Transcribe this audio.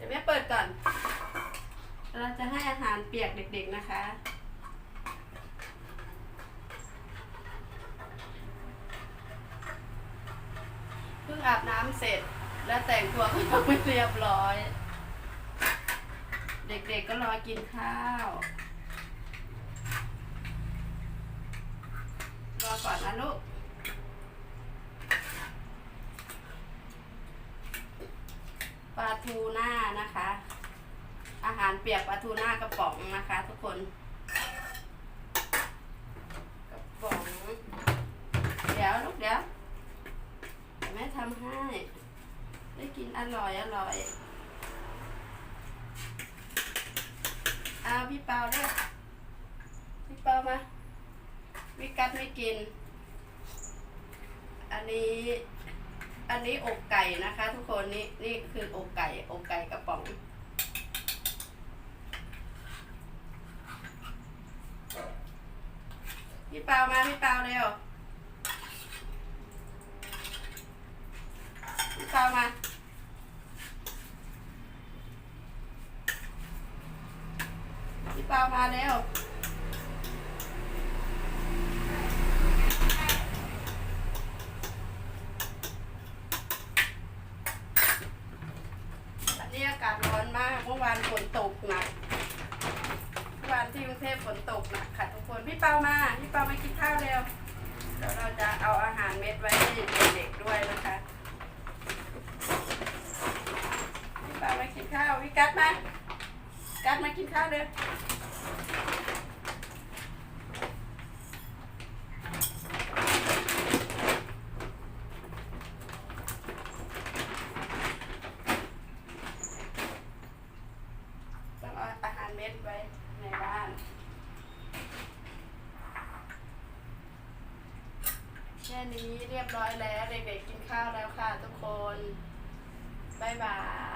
ดี๋ยวแม่เปิดก่อน เราจะให้อาหารเปียกเด็กๆนะคะ เพิ่งอาบน้ำเสร็จแล้วแต่งตัวก็ยังไม่เรียบร้อย เด็กๆก็รอกินข้าว รอก่อนนะลูก ปลา ทูน่านะคะ อาหารเปียกปลาทูน่ากระป๋องนะคะ ทุกคน กระป๋อง เดี๋ยวลูกเดี๋ยวเดี๋ยวแม่ทำให้ ได้กินอร่อยอร่อยเอาพี่เปาด้วยพี่เปามา วิกัดไม่กิน อันนี้ อันนี้อกไก่นะคะ ทุกคนนี่นี่คืออกไก่อกไก่กระป๋อง พี่เปามาพี่เปาเร็วพี่เปามาพี่เปามาเร็ว นนี้อากาศร้อนมากเมื่อวานฝนตกหนักเมื่อวานที่กรุงเทพฝนตกหนักค่ะทุกคนพี่เปามาพี่เปามากินข้าวเร็วเดี๋ยวเราจะเอาอาหารเม็ดไว้ให้เด็กๆด้วยนะคะพี่เปามากินข้าวพี่กัดมากัดมากินข้าวเร็ว ต้องเอาอาหารเม็ดไว้ในบ้านแค่นี้เรียบร้อยแล้ว เด็กๆกินข้าวแล้วค่ะทุกคน บ๊ายบาย